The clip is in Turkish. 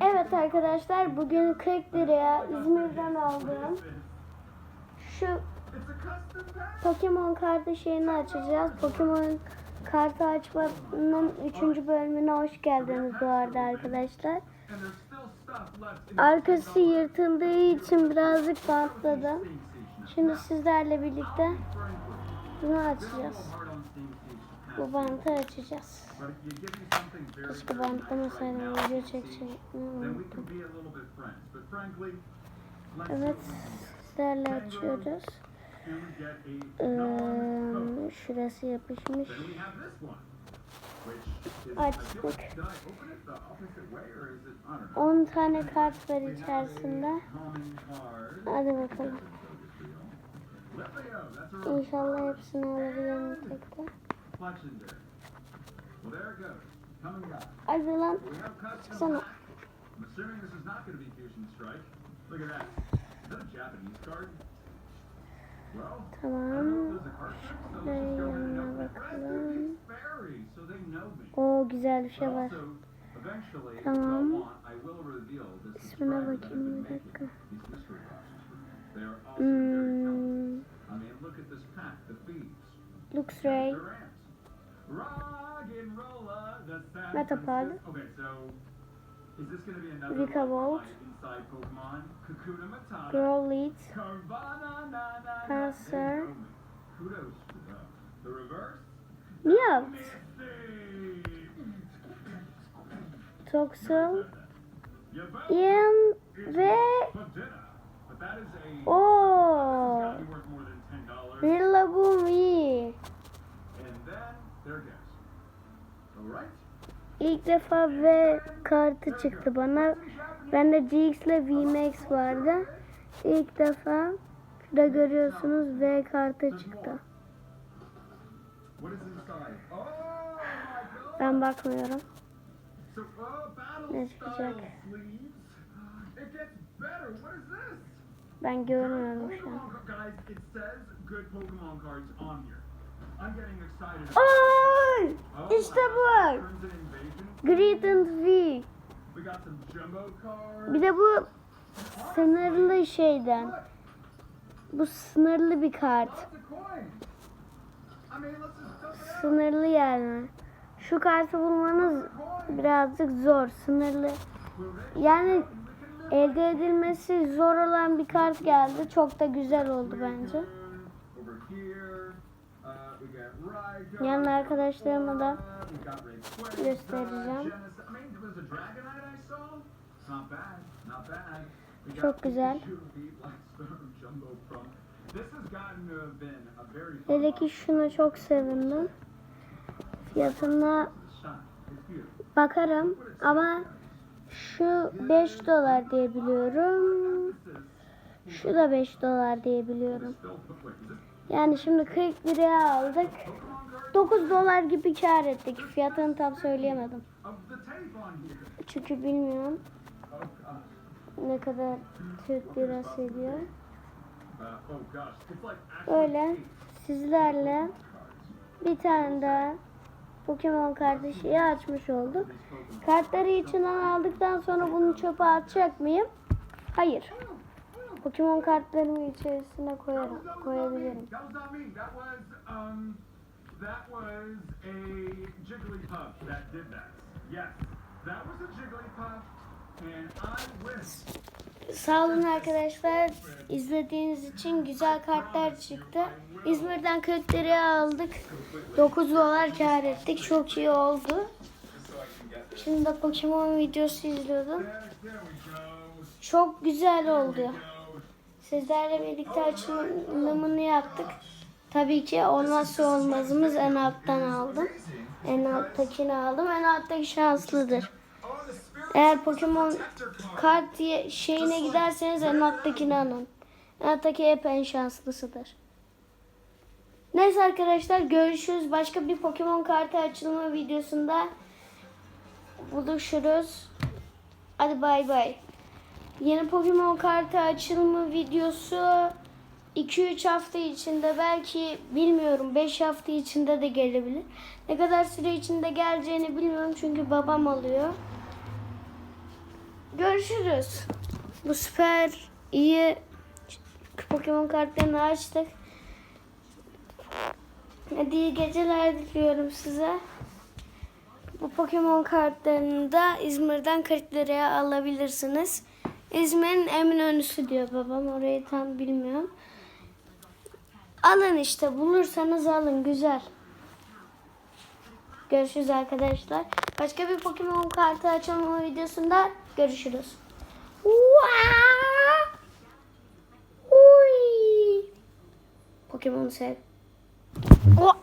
Evet arkadaşlar bugün 40 liraya İzmir'den aldığım şu Pokemon kartı şeyini açacağız. Pokemon kartı açmanın 3. bölümüne hoş geldiniz bu arada arkadaşlar. Arkası yırtıldığı için birazcık bantladım. Şimdi sizlerle birlikte bunu açacağız. Bu bantı açacağız. Keşke bantlamasaydım video çekecektim. unuttum. Evet sizlerle açıyoruz. Ee, şurası yapışmış. Açtık. 10 tane kart var içerisinde. Hadi bakalım. İnşallah hepsini alabilirim tekte. Hadi lan çıksana. I'm assuming this is not going to be Fusion Strike. Look at that. Is that a Japanese card? Well, Tamam. there's a card trick, so let's just go ahead and open it. bakalım. Oo güzel bir şey var. Tamam. İsmine bakayım bir dakika. Hmm, looks Ray. Be another Rika Volt. na. Cancer. Meowth. Toxel. Ian ve for dinner. But İlk defa V kartı çıktı bana. Bende GX ile VMAX vardı. İlk defa şurada görüyorsunuz V kartı çıktı. Oh! Ben bakmıyorum. Battle Ne çıkacak? Ben görmüyorum şu an. Oh, İşte bu. Invasion. Gradient V. Bir de bu sınırlı şeyden. Bu sınırlı bir kart. Sınırlı yani. Şu kartı bulmanız birazcık zor. Sınırlı. Yani elde edilmesi zor olan bir kart geldi. Çok da güzel oldu bence. Yanına arkadaşlarıma da göstereceğim. Çok güzel. Hele ki şuna çok sevindim. Fiyatına bakarım ama şu 5 dolar diye biliyorum. Şu da 5 dolar diye biliyorum. Yani şimdi 40 liraya aldık. Pokemon card? 9 dolar gibi kar ettik. Fiyatını tam söyleyemedim. Çünkü bilmiyorum ne kadar Türk lirası ediyor. Gosh. It's like actually Öyle eight sizlerle bir tane daha Pokemon kardeşi açmış olduk. Kartları içinden aldıktan sonra bunu çöpe atacak mıyım? Hayır. Pokemon kartlarımı içerisine koyarım, koyabilirim. That. Sağ olun arkadaşlar. İzlediğiniz için güzel kartlar çıktı. İzmir'den 40 liraya aldık. 9 dolar kar ettik. Çok iyi oldu. Şimdi de Pokemon videosu izliyordum. Çok güzel oldu. Sizlerle birlikte açılımını yaptık. Tabii ki olmazsa olmazımız en alttan aldım. En alttakini aldım. En alttaki şanslıdır. Eğer Pokemon kart diye şeyine giderseniz en alttakini alın. En alttaki hep en şanslısıdır. Neyse arkadaşlar görüşürüz. Başka bir Pokemon kartı açılımı videosunda buluşuruz. Hadi bay bay. Yeni Pokemon kartı açılımı videosu 2-3 hafta içinde belki bilmiyorum 5 hafta içinde de gelebilir. Ne kadar süre içinde geleceğini bilmiyorum çünkü babam alıyor. görüşürüz. Bu süper iyi Pokemon kartlarını açtık. Hadi iyi geceler diliyorum size. Bu Pokemon kartlarını da İzmir'den 40 liraya alabilirsiniz. İzmir'in Eminönü'sü diyor babam. Orayı tam bilmiyorum. Alın işte bulursanız alın güzel. Görüşürüz arkadaşlar. Başka bir Pokemon kartı açılma videosunda görüşürüz. Uy! Pokemon sev. Oh!